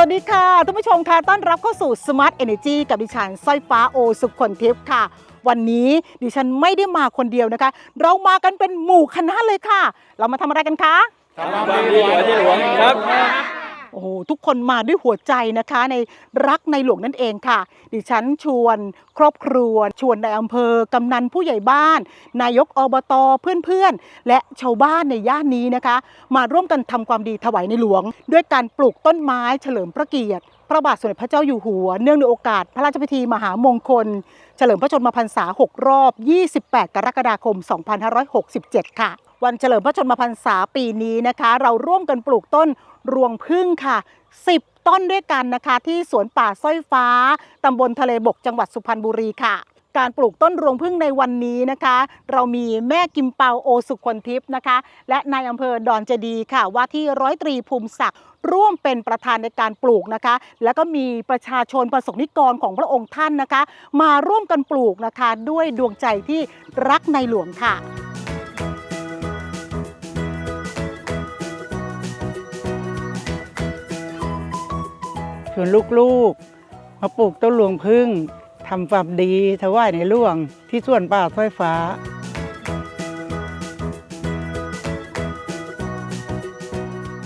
วัสดีค่ะท่านผู้ชมค่ะต้อนรับเข้าสู่ Smart Energy กับดิฉันสร้อยฟ้าโอสุขคนทิพย์ค่ะ วันนี้ดิฉันไม่ได้มาคนเดียวนะคะ เรามากันเป็นหมู่คณะเลยค่ะ เรามาทำอะไรกันคะ ทำความดีหัวที่หลวงครับ โอ้โหทุกคนมาด้วยหัวใจนะคะ ในรักในหลวงนั่นเองค่ะ ดิฉันชวนครอบครัว ชวนในอำเภอกำนันผู้ใหญ่บ้าน นายกอบตเพื่อนๆ และชาวบ้านในย่านนี้นะคะ มาร่วมกันทำความดีถวายในหลวง ด้วยการปลูกต้นไม้เฉลิมพระเกียรติพระบาทสมเด็จพระเจ้าอยู่หัว เนื่องในโอกาสพระราชพิธีมหามงคล เฉลิมพระชนมพรรษา 6 รอบ 28 กรกฎาคม 2567 ค่ะ วันเฉลิมพระชนมพรรษาปีนี้นะคะ เราร่วมกันปลูกต้นรวงพึ่งค่ะ 10 ต้นด้วยกันนะคะที่สวนป่าสร้อยฟ้าตำบลทะเลบกจังหวัดสุพรรณบุรีค่ะ การปลูกต้นรวงพึ่งในวันนี้นะคะ เรามีแม่กิมเปาโอสุคนทิพย์นะคะ และนายอำเภอดอนเจดีค่ะ ว่าที่ร้อยตรีภูมิศักดิ์ร่วมเป็นประธานในการปลูกนะคะ แล้วก็มีประชาชนประสงนิกรของพระองค์ท่านนะคะ มาร่วมกันปลูกนะคะ ด้วยดวงใจที่รักในหลวงค่ะ ชวนลูกๆ มาปลูกต้นหลวงพึ่งทำความดีถวายในหลวงที่สวนป่าสร้อยฟ้า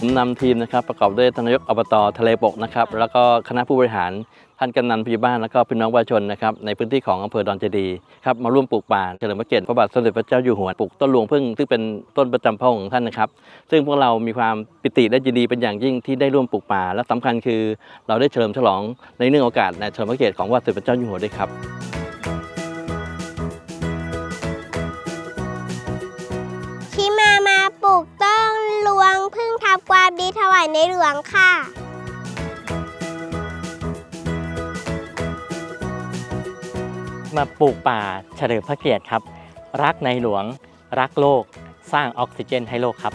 ผมนำทีมนะครับประกอบด้วยทนายกอบตทะเลบกนะครับแล้วก็คณะผู้บริหารท่านกำนันผู้ใหญ่บ้านแล้วก็พี่น้องประชาชนนะครับในพื้นที่ของอำเภอดอนเจดีครับมาร่วมปลูกป่าเฉลิมพระเกียรติพระบาทสมเด็จพระเจ้าอยู่หัวปลูกต้นหลวงพึ่งซึ่งเป็นต้นประจำพระองค์ของท่านนะครับ ซึ่งพวกเรามีความปิติและยินดีเป็นอย่างยิ่งที่ได้ร่วมปลูกป่าและสำคัญคือ เราได้เฉลิมฉลองในเนื่องโอกาสในเฉลิมพระเกียรติของพระบาทสมเด็จพระเจ้าอยู่หัวด้วยครับ ดีถวายในหลวงค่ะ มาปลูกป่าเฉลิมพระเกียรติครับ รักในหลวง รักโลก สร้างออกซิเจนให้โลกครับ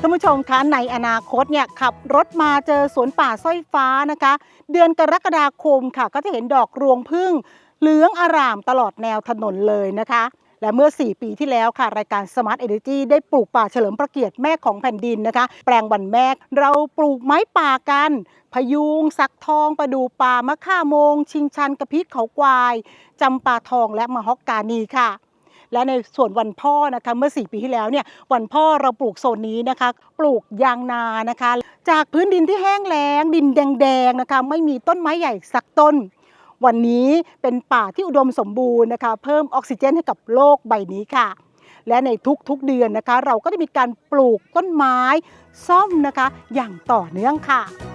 ท่านผู้ชมคะในอนาคตเนี่ยขับรถมาเจอสวนป่าสร้อยฟ้านะคะ เดือนกรกฎาคมค่ะ ก็จะเห็นดอกรวงพึ่งเหลืองอารามตลอดแนวถนนเลยนะคะ และเมื่อ 4 ปีที่แล้วค่ะ รายการ Smart Energy ได้ปลูกป่าเฉลิมพระเกียรติแม่ของแผ่นดินนะคะ แปลงวันแม่เราปลูกไม้ป่ากัน พยุง สักทอง ประดูป่ามะข่าโมง ชิงชันกระพริกเขาควายจำปาทองและมะฮอกกานีค่ะและในส่วนวันพ่อนะคะเมื่อ 4 ปีที่แล้วเนี่ยวันพ่อเราปลูกโซนนี้นะคะ ปลูกยางนานะคะ จากพื้นดินที่แห้งแล้งดินแดงๆนะคะ ไม่มีต้นไม้ใหญ่สักต้น วันนี้เป็นป่าที่อุดมสมบูรณ์นะคะ เพิ่มออกซิเจนให้กับโลกใบนี้ค่ะ และในทุกๆเดือนนะคะ เราก็จะมีการปลูกต้นไม้ซ่อมนะคะ อย่างต่อเนื่องค่ะ